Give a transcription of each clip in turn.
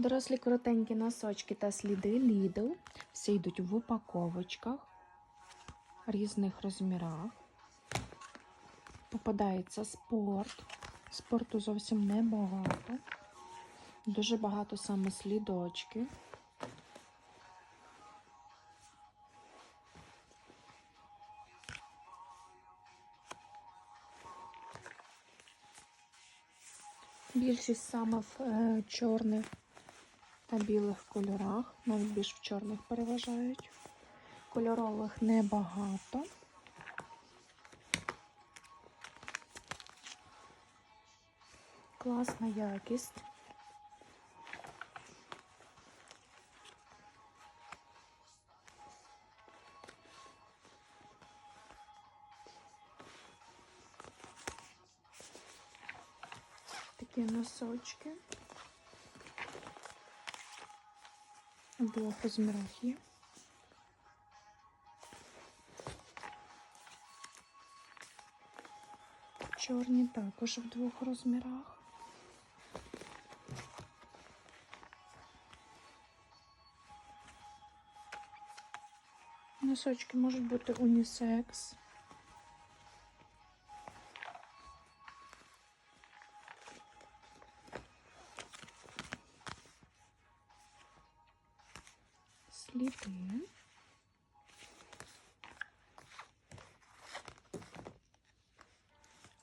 Дорослі коротенькі носочки та сліди Lidl. Всі йдуть в упаковочках різних розмірах. Попадається спорт. Спорту зовсім небагато. Дуже багато саме слідочки. Більшість саме в е, чорних та білих кольорах, навіть більш в чорних переважають. Кольорових небагато. Класна якість. Такі носочки. У двох розмірах є. Чорні також в двох розмірах. Носочки можуть бути унісекс. Сліди.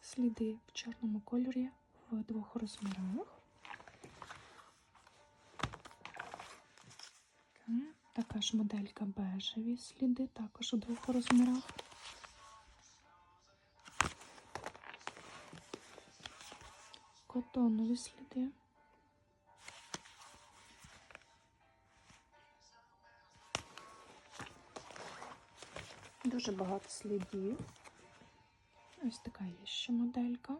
Сліди в чорному кольорі в двох розмірах. Така, ж моделька бежеві сліди, також у двох розмірах. Котонові сліди. Дуже багато слідів. Ось така є ще моделька.